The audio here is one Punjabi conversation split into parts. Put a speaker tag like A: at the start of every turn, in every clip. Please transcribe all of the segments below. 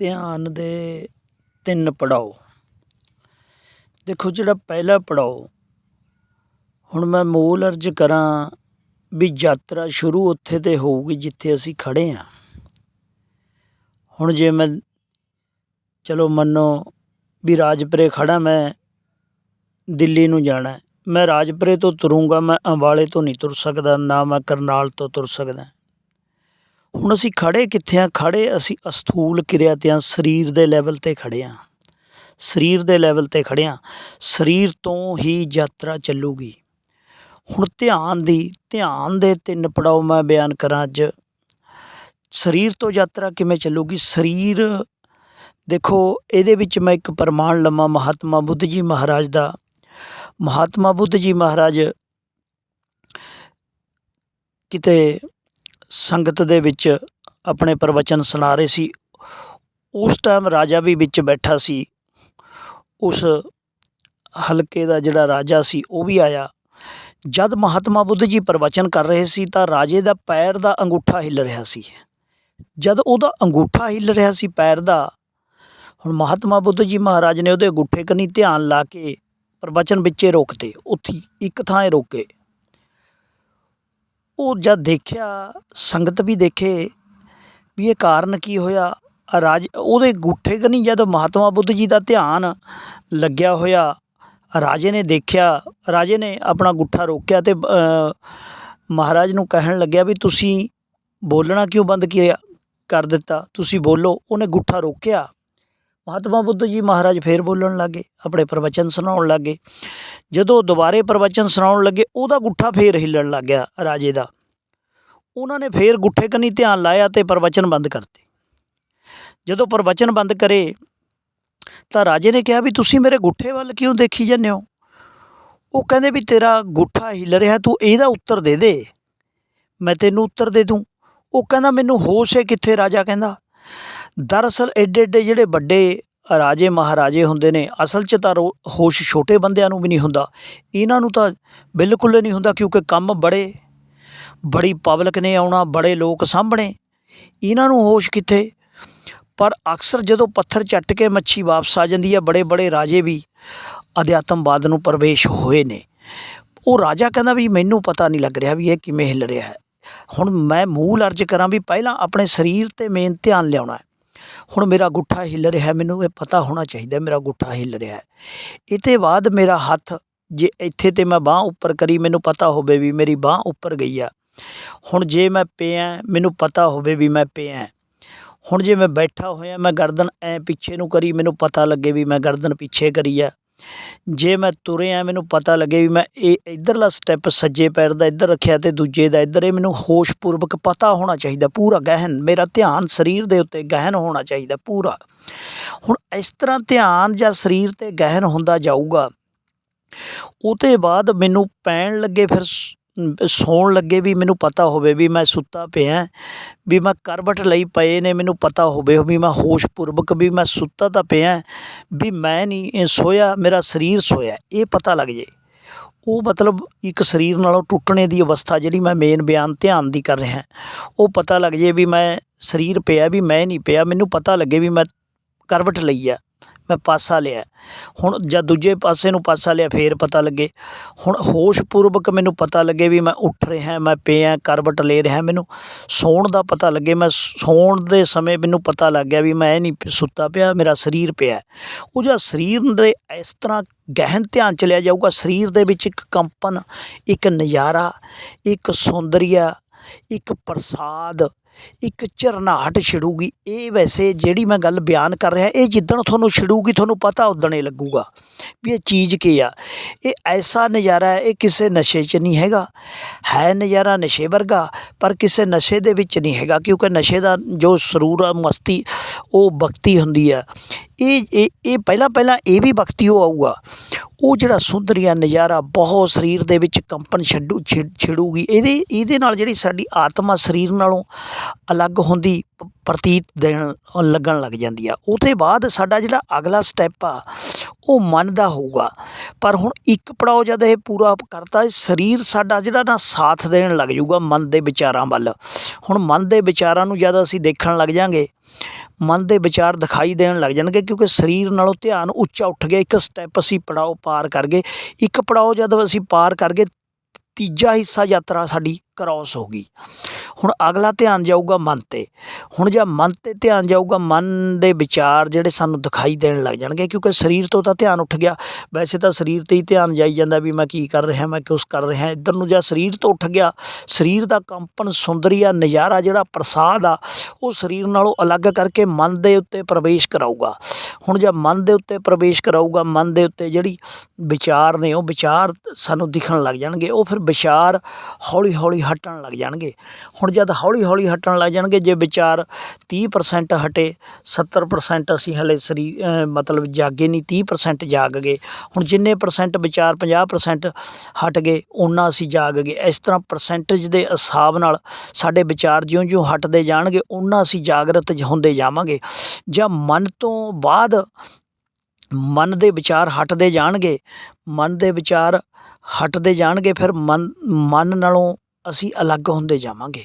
A: ਧਿਆਨ ਦੇ ਤਿੰਨ ਪੜਾਓ। ਦੇਖੋ ਜਿਹੜਾ ਪਹਿਲਾ ਪੜਾਓ, ਹੁਣ ਮੈਂ ਮੂਲ ਅਰਜ ਕਰਾਂ ਵੀ ਯਾਤਰਾ ਸ਼ੁਰੂ ਉੱਥੇ ਤੇ ਹੋਊਗੀ ਜਿੱਥੇ ਅਸੀਂ ਖੜੇ ਹਾਂ ਹੁਣ ਜੇ ਮੈਂ, ਚਲੋ ਮੰਨੋ ਵੀ ਰਾਜਪੁਰੇ ਖੜਾ ਮੈਂ, ਦਿੱਲੀ ਨੂੰ ਜਾਣਾ, ਮੈਂ ਰਾਜਪੁਰੇ ਤੋਂ ਤੁਰੂੰਗਾ, ਮੈਂ ਅੰਬਾਲੇ ਤੋਂ ਨਹੀਂ ਤੁਰ ਸਕਦਾ, ਨਾ ਮੈਂ ਕਰਨਾਲ ਤੋਂ ਤੁਰ ਸਕਦਾ। ਹੁਣ ਅਸੀਂ ਖੜ੍ਹੇ ਕਿੱਥੇ ਹਾਂ ਖੜ੍ਹੇ ਅਸੀਂ ਅਸਥੂਲ ਕਿਰਿਆ ਤੇ ਆ, ਸਰੀਰ ਦੇ ਲੈਵਲ ਤੇ ਖੜ੍ਹੇ ਹਾਂ ਸਰੀਰ ਦੇ ਲੈਵਲ ਤੇ ਖੜ੍ਹੇ ਹਾਂ ਸਰੀਰ ਤੋਂ ਹੀ ਯਾਤਰਾ ਚੱਲੂਗੀ। ਹੁਣ ਧਿਆਨ ਦੀ, ਧਿਆਨ ਦੇ ਤਿੰਨ ਪੜਾਅ ਮੈਂ ਬਿਆਨ ਕਰਾਂ ਅੱਜ। ਸਰੀਰ ਤੋਂ ਯਾਤਰਾ ਕਿਵੇਂ ਚੱਲੂਗੀ? ਸਰੀਰ, ਦੇਖੋ, ਇਹਦੇ ਵਿੱਚ ਮੈਂ ਇੱਕ ਪ੍ਰਮਾਣ ਲਵਾਂ, ਮਹਾਤਮਾ ਬੁੱਧ ਜੀ ਮਹਾਰਾਜ ਦਾ। ਮਹਾਤਮਾ ਬੁੱਧ ਜੀ ਮਹਾਰਾਜ ਕਿਤੇ ਸੰਗਤ ਦੇ ਵਿੱਚ ਆਪਣੇ ਪ੍ਰਵਚਨ ਸੁਣਾ ਰਹੇ ਸੀ। ਉਸ ਟਾਈਮ ਰਾਜਾ ਵੀ ਵਿੱਚ ਬੈਠਾ ਸੀ। ਉਸ ਹਲਕੇ ਦਾ ਜਿਹੜਾ ਰਾਜਾ ਸੀ, ਉਹ ਵੀ ਆਇਆ। ਜਦ ਮਹਾਤਮਾ ਬੁੱਧ ਜੀ ਪ੍ਰਵਚਨ ਕਰ ਰਹੇ ਸੀ, ਤਾਂ ਰਾਜੇ ਦਾ ਪੈਰ ਦਾ ਅੰਗੂਠਾ ਹਿੱਲ ਰਿਹਾ ਸੀ। ਜਦ ਉਹਦਾ ਅੰਗੂਠਾ ਹਿੱਲ ਰਿਹਾ ਸੀ ਪੈਰ ਦਾ, ਹੁਣ ਮਹਾਤਮਾ ਬੁੱਧ ਜੀ ਮਹਾਰਾਜ ਨੇ ਉਹਦੇ ਅੰਗੂਠੇ ਕਨੀ ਧਿਆਨ ਲਾ ਕੇ ਪ੍ਰਵਚਨ ਵਿੱਚੇ ਰੋਕਤੇ ਉੱਥੀ ਇੱਕ ਥਾਂ ਰੋਕੇ। ਉਹ ਜਦ ਦੇਖਿਆ, ਸੰਗਤ ਵੀ ਦੇਖੇ ਵੀ ਇਹ ਕਾਰਨ ਕੀ ਹੋਇਆ? ਰਾਜ, ਉਹਦੇ ਗੁੱਠੇ ਕਨੀ ਜਦ ਮਹਾਤਮਾ ਬੁੱਧ ਜੀ ਦਾ ਧਿਆਨ ਲੱਗਿਆ ਹੋਇਆ, ਰਾਜੇ ਨੇ ਦੇਖਿਆ, ਰਾਜੇ ਨੇ ਆਪਣਾ ਗੁੱਠਾ ਰੋਕਿਆ ਤੇ ਮਹਾਰਾਜ ਨੂੰ ਕਹਿਣ ਲੱਗਿਆ ਵੀ ਤੁਸੀਂ ਬੋਲਣਾ ਕਿਉਂ ਬੰਦ ਕੀਤਾ ਕਰ ਦਿੱਤਾ? ਤੁਸੀਂ ਬੋਲੋ, ਉਹਨੇ ਗੁੱਠਾ ਰੋਕਿਆ। ਮਹਾਤਮਾ ਬੁੱਧ ਜੀ ਮਹਾਰਾਜ ਫੇਰ ਬੋਲਣ ਲੱਗੇ, ਆਪਣੇ ਪ੍ਰਵਚਨ ਸੁਣਾਉਣ ਲੱਗੇ। ਜਦੋਂ ਦੁਬਾਰੇ ਪ੍ਰਵਚਨ ਸੁਣਾਉਣ ਲੱਗੇ, ਉਹਦਾ ਗੁੱਠਾ ਫੇਰ ਹਿੱਲਣ ਲੱਗ ਗਿਆ ਰਾਜੇ ਦਾ। ਉਹਨਾਂ ਨੇ ਫੇਰ ਗੁੱਠੇ ਕੰਨੀ ਧਿਆਨ ਲਾਇਆ ਤੇ ਪ੍ਰਵਚਨ ਬੰਦ ਕਰਤੇ। ਜਦੋਂ ਪ੍ਰਵਚਨ ਬੰਦ ਕਰੇ, ਤਾਂ ਰਾਜੇ ਨੇ ਕਿਹਾ ਵੀ ਤੁਸੀਂ ਮੇਰੇ ਗੁੱਠੇ ਵੱਲ ਕਿਉਂ ਦੇਖੀ ਜਾਂਦੇ ਹੋ? ਉਹ ਕਹਿੰਦੇ ਵੀ ਤੇਰਾ ਗੁੱਠਾ ਹਿੱਲ ਰਿਹਾ, ਤੂੰ ਇਹਦਾ ਉੱਤਰ ਦੇ ਦੇ। ਮੈਂ ਤੈਨੂੰ ਉੱਤਰ ਦੇ ਦੂੰ। ਉਹ ਕਹਿੰਦਾ, ਮੈਨੂੰ ਹੋਸ਼ ਹੈ ਕਿੱਥੇ? ਰਾਜਾ ਕਹਿੰਦਾ ਦਰਅਸਲ ਐਡੇ ਐਡੇ ਜਿਹੜੇ ਵੱਡੇ ਰਾਜੇ ਮਹਾਰਾਜੇ ਹੁੰਦੇ ਨੇ, ਅਸਲ 'ਚ ਤਾਂ ਰੋ- ਹੋਸ਼ ਛੋਟੇ ਬੰਦਿਆਂ ਨੂੰ ਵੀ ਨਹੀਂ ਹੁੰਦਾ। ਇਹਨਾਂ ਨੂੰ ਤਾਂ ਬਿਲਕੁਲ ਨਹੀਂ ਹੁੰਦਾ ਕਿਉਂਕਿ ਕੰਮ ਬੜੇ, ਬੜੀ ਪਬਲਿਕ ਨੇ ਆਉਣਾ, ਬੜੇ ਲੋਕ ਸਾਹਮਣੇ ਇਹਨਾਂ ਨੂੰ ਹੋਸ਼ ਕਿੱਥੇ? ਪਰ ਅਕਸਰ ਜਦੋਂ ਪੱਥਰ ਚੱਟ ਕੇ ਮੱਛੀ ਵਾਪਸ ਆ ਜਾਂਦੀ ਹੈ ਬੜੇ ਬੜੇ ਰਾਜੇ ਵੀ ਅਧਿਆਤਮਵਾਦ ਨੂੰ ਪ੍ਰਵੇਸ਼ ਹੋਏ ਨੇ। ਉਹ ਰਾਜਾ ਕਹਿੰਦਾ ਵੀ ਮੈਨੂੰ ਪਤਾ ਨਹੀਂ ਲੱਗ ਰਿਹਾ ਵੀ ਇਹ ਕਿਵੇਂ ਹਿੱਲ ਰਿਹਾ ਹੈ। ਹੁਣ ਮੈਂ ਮੂਲ ਅਰਜ ਕਰਾਂ ਵੀ ਪਹਿਲਾਂ ਆਪਣੇ ਸਰੀਰ ਤੇ ਮੇਨ ਧਿਆਨ ਲਿਆਉਣਾ ਹੈ। ਹੁਣ ਮੇਰਾ ਗੁੱਠਾ ਹਿੱਲ ਰਿਹਾ ਮੈਨੂੰ ਇਹ ਪਤਾ ਹੋਣਾ ਚਾਹੀਦਾ ਮੇਰਾ ਗੁੱਠਾ ਹਿੱਲ ਰਿਹਾ ਹੈ। ਇਹ ਤੇ ਬਾਅਦ ਮੇਰਾ ਹੱਥ ਜੇ ਇੱਥੇ ਤੇ ਮੈਂ ਬਾਹ ਉੱਪਰ ਕਰੀ, ਮੈਨੂੰ ਪਤਾ ਹੋਵੇ ਵੀ ਮੇਰੀ ਬਾਹ ਉੱਪਰ ਗਈ ਆ। ਹੁਣ ਜੇ ਮੈਂ ਪਿਆ, ਮੈਨੂੰ ਪਤਾ ਹੋਵੇ ਵੀ ਮੈਂ ਪਿਆ ਹੁਣ ਜੇ ਮੈਂ ਬੈਠਾ ਹੋਇਆ, ਮੈਂ ਗਰਦਨ ਐ ਪਿੱਛੇ ਨੂੰ ਕਰੀ, ਮੈਨੂੰ ਪਤਾ ਲੱਗੇ ਵੀ ਮੈਂ ਗਰਦਨ ਪਿੱਛੇ ਕਰੀ ਆ। ਜੇ ਮੈਂ ਤੁਰਿਆ ਮੈਨੂੰ ਪਤਾ ਲੱਗੇ ਵੀ ਮੈਂ ਇਹ ਇੱਧਰਲਾ ਸਟੈਪ ਸੱਜੇ ਪੈਰ ਦਾ ਇੱਧਰ ਰੱਖਿਆ ਅਤੇ ਦੂਜੇ ਦਾ ਇੱਧਰ, ਇਹ ਮੈਨੂੰ ਹੋਸ਼ ਪੂਰਵਕ ਪਤਾ ਹੋਣਾ ਚਾਹੀਦਾ, ਪੂਰਾ ਗਹਿਨ, ਮੇਰਾ ਧਿਆਨ ਸਰੀਰ ਦੇ ਉੱਤੇ ਗਹਿਨ ਹੋਣਾ ਚਾਹੀਦਾ ਪੂਰਾ। ਹੁਣ ਇਸ ਤਰ੍ਹਾਂ ਧਿਆਨ ਜਾਂ ਸਰੀਰ ਤੇ ਗਹਿਨ ਹੁੰਦਾ ਜਾਊਗਾ ਉਹ ਤੋਂ ਬਾਅਦ ਮੈਨੂੰ ਪੈਣ ਲੱਗੇ ਫਿਰ ਸ- ਸੌਣ ਲੱਗੇ ਵੀ ਮੈਨੂੰ ਪਤਾ ਹੋਵੇ ਵੀ ਮੈਂ ਸੁੱਤਾ ਪਿਆ, ਵੀ ਮੈਂ ਕਰਵਟ ਲਈ ਪਏ ਨੇ ਮੈਨੂੰ ਪਤਾ ਹੋਵੇ, ਵੀ ਮੈਂ ਹੋਸ਼ ਪੂਰਵਕ ਵੀ ਮੈਂ ਸੁੱਤਾ ਤਾਂ ਪਿਆ, ਵੀ ਮੈਂ ਨਹੀਂ ਸੋਇਆ, ਮੇਰਾ ਸਰੀਰ ਸੋਇਆ, ਇਹ ਪਤਾ ਲੱਗ ਜੇ। ਉਹ ਮਤਲਬ ਇੱਕ ਸਰੀਰ ਨਾਲੋਂ ਟੁੱਟਣੇ ਦੀ ਅਵਸਥਾ ਜਿਹੜੀ ਮੈਂ ਮੇਨ ਬਿਆਨ ਧਿਆਨ ਦੀ ਕਰ ਰਿਹਾ, ਉਹ ਪਤਾ ਲੱਗ ਜੇ ਵੀ ਮੈਂ ਸਰੀਰ ਪਿਆ, ਵੀ ਮੈਂ ਨਹੀਂ ਪਿਆ, ਮੈਨੂੰ ਪਤਾ ਲੱਗੇ ਵੀ ਮੈਂ ਕਰਵਟ ਲਈ ਆ। ਮੈਂ ਪਾਸਾ ਲਿਆ। ਹੁਣ ਜਦ ਦੂਜੇ ਪਾਸੇ ਨੂੰ ਪਾਸਾ ਲਿਆ, ਫੇਰ ਪਤਾ ਲੱਗੇ। ਹੁਣ ਹੋਸ਼ਪੂਰਵਕ ਮੈਨੂੰ ਪਤਾ ਲੱਗੇ ਵੀ ਮੈਂ ਉੱਠ ਰਿਹਾ, ਮੈਂ ਪਿਆ ਕਰਵਟ ਲੈ ਰਿਹਾ ਮੈਨੂੰ। ਸੌਣ ਦਾ ਪਤਾ ਲੱਗੇ, ਮੈਂ ਸੌਣ ਦੇ ਸਮੇਂ ਮੈਨੂੰ ਪਤਾ ਲੱਗ ਗਿਆ ਵੀ ਮੈਂ ਇਹ ਨਹੀਂ ਸੁੱਤਾ ਪਿਆ, ਮੇਰਾ ਸਰੀਰ ਪਿਆ। ਉਹ ਜਿਹੜਾ ਸਰੀਰ ਦੇ ਇਸ ਤਰ੍ਹਾਂ ਗਹਿਨ ਧਿਆਨ ਚਲਿਆ ਜਾਊਗਾ, ਸਰੀਰ ਦੇ ਵਿੱਚ ਇੱਕ ਕੰਪਨ, ਇੱਕ ਨਜ਼ਾਰਾ, ਇੱਕ ਸੌਂਦਰੀਆ ਇੱਕ ਪ੍ਰਸਾਦ ਇੱਕ ਝਰਨਾਹਟ ਛਿੜੂਗੀ। ਇਹ ਵੈਸੇ ਜਿਹੜੀ ਮੈਂ ਗੱਲ ਬਿਆਨ ਕਰ ਰਿਹਾ, ਇਹ ਜਿੱਦਣ ਤੁਹਾਨੂੰ ਛਿੜੂਗੀ, ਤੁਹਾਨੂੰ ਪਤਾ ਉਦਣ ਹੀ ਲੱਗੂਗਾ ਵੀ ਇਹ ਚੀਜ਼ ਕੀ ਆ। ਇਹ ਐਸਾ ਨਜ਼ਾਰਾ ਹੈ, ਇਹ ਕਿਸੇ ਨਸ਼ੇ 'ਚ ਨਹੀਂ ਹੈਗਾ। ਹੈ ਨਜ਼ਾਰਾ ਨਸ਼ੇ ਵਰਗਾ, ਪਰ ਕਿਸੇ ਨਸ਼ੇ ਦੇ ਵਿੱਚ ਨਹੀਂ ਹੈਗਾ, ਕਿਉਂਕਿ ਨਸ਼ੇ ਦਾ ਜੋ ਸਰੂਰ ਆ, ਮਸਤੀ, ਉਹ ਭਗਤੀ ਹੁੰਦੀ ਆ। ਇਹ ਇਹ ਇਹ ਪਹਿਲਾਂ ਪਹਿਲਾਂ ਇਹ ਵੀ ਭਗਤੀ ਉਹ ਆਊਗਾ। ਉਹ ਜਿਹੜਾ ਸੁੰਦਰੀਆ ਨਜ਼ਾਰਾ ਬਹੁਤ ਸਰੀਰ ਦੇ ਵਿੱਚ ਕੰਪਨ ਛੱਡੂ, ਛਿ- ਛਿੜੂਗੀ। ਇਹਦੇ ਇਹਦੇ ਨਾਲ ਜਿਹੜੀ ਸਾਡੀ ਆਤਮਾ ਸਰੀਰ ਨਾਲੋਂ ਅਲੱਗ ਹੁੰਦੀ, ਪ- ਪ੍ਰਤੀਤ ਦੇਣ ਲੱਗਣ ਲੱਗ ਜਾਂਦੀ ਆ। ਉਹ ਤੋਂ ਬਾਅਦ ਸਾਡਾ ਜਿਹੜਾ ਅਗਲਾ ਸਟੈਪ ਆ, ਉਹ ਮਨ ਦਾ ਹੋਊਗਾ। ਪਰ ਹੁਣ ਇੱਕ ਪੜਾਓ ਜਦ ਇਹ ਪੂਰਾ ਕਰਤਾ, ਸਰੀਰ ਸਾਡਾ ਜਿਹੜਾ ਨਾ ਸਾਥ ਦੇਣ ਲੱਗ ਜਾਊਗਾ ਮਨ ਦੇ ਵਿਚਾਰਾਂ ਵੱਲ। ਹੁਣ ਮਨ ਦੇ ਵਿਚਾਰਾਂ ਨੂੰ ਜਦ ਅਸੀਂ ਦੇਖਣ ਲੱਗ ਜਾਾਂਗੇ, ਮਨ ਦੇ ਵਿਚਾਰ ਦਿਖਾਈ ਦੇਣ ਲੱਗ ਜਾਣਗੇ ਕਿਉਂਕਿ ਸਰੀਰ ਨਾਲੋਂ ਧਿਆਨ ਉੱਚਾ ਉੱਠ ਗਿਆ, ਇੱਕ ਸਟੈਪ ਅਸੀਂ ਪੜਾਓ ਪਾਰ ਕਰ ਗਏ, ਇੱਕ ਪੜਾਓ ਜਦ ਅਸੀਂ ਪਾਰ ਕਰ ਗਏ, ਤੀਜਾ ਹਿੱਸਾ ਯਾਤਰਾ ਸਾਡੀ ਕ੍ਰਾਸ ਹੋ ਗਈ। ਹੁਣ ਅਗਲਾ ਧਿਆਨ ਜਾਊਗਾ ਮਨ 'ਤੇ। ਹੁਣ ਜਦ ਮਨ 'ਤੇ ਧਿਆਨ ਜਾਊਗਾ, ਮਨ ਦੇ ਵਿਚਾਰ ਜਿਹੜੇ ਸਾਨੂੰ ਦਿਖਾਈ ਦੇਣ ਲੱਗ ਜਾਣਗੇ, ਕਿਉਂਕਿ ਸਰੀਰ ਤੋਂ ਤਾਂ ਧਿਆਨ ਉੱਠ ਗਿਆ। ਵੈਸੇ ਤਾਂ ਸਰੀਰ 'ਤੇ ਹੀ ਧਿਆਨ ਜਾਈ ਜਾਂਦਾ ਵੀ ਮੈਂ ਕੀ ਕਰ ਰਿਹਾ, ਮੈਂ ਕਿਉਂ ਕਰ ਰਿਹਾ। ਇੱਧਰ ਨੂੰ ਜਾਂ ਸਰੀਰ ਤੋਂ ਉੱਠ ਗਿਆ, ਸਰੀਰ ਦਾ ਕੰਪਨ ਸੁੰਦਰੀ ਆ, ਨਜ਼ਾਰਾ ਜਿਹੜਾ ਪ੍ਰਸਾਦ ਆ, ਉਹ ਸਰੀਰ ਨਾਲੋਂ ਅਲੱਗ ਕਰਕੇ ਮਨ ਦੇ ਉੱਤੇ ਪ੍ਰਵੇਸ਼ ਕਰਾਊਗਾ। ਹੁਣ ਜਦ ਮਨ ਦੇ ਉੱਤੇ ਪ੍ਰਵੇਸ਼ ਕਰਾਊਗਾ, ਮਨ ਦੇ ਉੱਤੇ ਜਿਹੜੀ ਵਿਚਾਰ ਨੇ, ਉਹ ਵਿਚਾਰ ਸਾਨੂੰ ਦਿਖਣ ਲੱਗ ਜਾਣਗੇ, ਉਹ ਫਿਰ ਵਿਚਾਰ ਹੌਲੀ ਹੌਲੀ ਹਟਣ ਲੱਗ ਜਾਣਗੇ। ਹੁਣ ਜਦ ਹੌਲੀ ਹੌਲੀ ਹਟਣ ਲੱਗ ਜਾਣਗੇ, ਜੇ ਵਿਚਾਰ 30% ਹਟੇ 70% ਅਸੀਂ ਹਲੇ ਸਰੀ ਮਤਲਬ ਜਾਗੇ ਨਹੀਂ 30% ਜਾਗ ਗਏ। ਹੁਣ ਜਿੰਨੇ ਪਰਸੈਂਟ ਵਿਚਾਰ 50% ਹਟ ਗਏ ਉਹਨਾਂ ਅਸੀਂ ਜਾਗ ਗਏ। ਇਸ ਤਰ੍ਹਾਂ ਪਰਸੈਂਟੇਜ ਦੇ ਹਿਸਾਬ ਨਾਲ ਸਾਡੇ ਵਿਚਾਰ ਜਿਉਂ-ਜਿਉਂ ਹਟਦੇ ਜਾਣਗੇ ਉਹਨਾਂ ਅਸੀਂ ਜਾਗਰਤ ਹੁੰਦੇ ਜਾਵਾਂਗੇ। ਜਾਂ ਮਨ ਤੋਂ ਬਾਅਦ ਮਨ ਦੇ ਵਿਚਾਰ ਹਟਦੇ ਜਾਣਗੇ, ਮਨ ਦੇ ਵਿਚਾਰ ਹਟਦੇ ਜਾਣਗੇ, ਫਿਰ ਮਨ ਮਨ ਨਾਲੋਂ ਅਸੀਂ ਅਲੱਗ ਹੁੰਦੇ ਜਾਵਾਂਗੇ।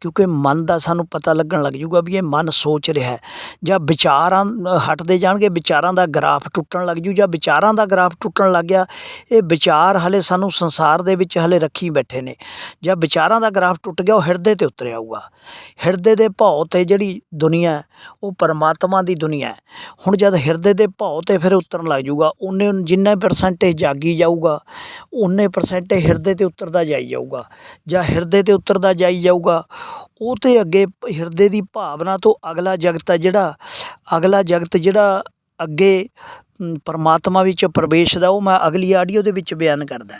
A: ਕਿਉਂਕਿ ਮਨ ਦਾ ਸਾਨੂੰ ਪਤਾ ਲੱਗਣ ਲੱਗ ਜੂਗਾ ਵੀ ਇਹ ਮਨ ਸੋਚ ਰਿਹਾ ਜਾਂ ਵਿਚਾਰਾਂ ਹਟਦੇ ਜਾਣਗੇ, ਵਿਚਾਰਾਂ ਦਾ ਗ੍ਰਾਫ ਟੁੱਟਣ ਲੱਗ ਜੂ ਜਾਂ ਵਿਚਾਰਾਂ ਦਾ ਗ੍ਰਾਫ ਟੁੱਟਣ ਲੱਗ ਗਿਆ, ਇਹ ਵਿਚਾਰ ਹਲੇ ਸਾਨੂੰ ਸੰਸਾਰ ਦੇ ਵਿੱਚ ਹਲੇ ਰੱਖੀ ਬੈਠੇ ਨੇ। ਜਾਂ ਵਿਚਾਰਾਂ ਦਾ ਗ੍ਰਾਫ ਟੁੱਟ ਗਿਆ, ਉਹ ਹਿਰਦੇ ਤੇ ਉਤਰ ਆਊਗਾ ਹਿਰਦੇ ਦੇ ਭਾਉ ਤੇ ਜਿਹੜੀ ਦੁਨੀਆ ਉਹ ਪਰਮਾਤਮਾ ਦੀ ਦੁਨੀਆ ਹੁਣ ਜਦ ਹਿਰਦੇ ਦੇ ਭਾਉ ਤੇ ਫਿਰ ਉਤਰਨ ਲੱਗ ਜੂਗਾ, ਉਹਨੇ ਜਿੰਨੇ ਪਰਸੈਂਟੇਜ ਜਾਗੀ ਜਾਊਗਾ ਉਨੇ ਪਰਸੈਂਟੇਜ ਹਿਰਦੇ ਤੇ ਉਤਰਦਾ ਜਾਈ ਜਾਊਗਾ। ਜਾਂ ਹਿਰਦੇ ਤੇ ਉਤਰਦਾ ਜਾਈ ਜਾਊਗਾ ਉਹ ਤੇ ਅੱਗੇ ਹਿਰਦੇ ਦੀ ਭਾਵਨਾ ਤੋਂ ਅਗਲਾ ਜਗਤ ਹੈ ਜਿਹੜਾ, ਅਗਲਾ ਜਗਤ ਜਿਹੜਾ ਅੱਗੇ ਪਰਮਾਤਮਾ ਵਿੱਚ ਪ੍ਰਵੇਸ਼ ਦਾ ਉਹ ਮੈਂ ਅਗਲੀ ਆਡੀਓ ਦੇ ਵਿੱਚ ਬਿਆਨ ਕਰਦਾ।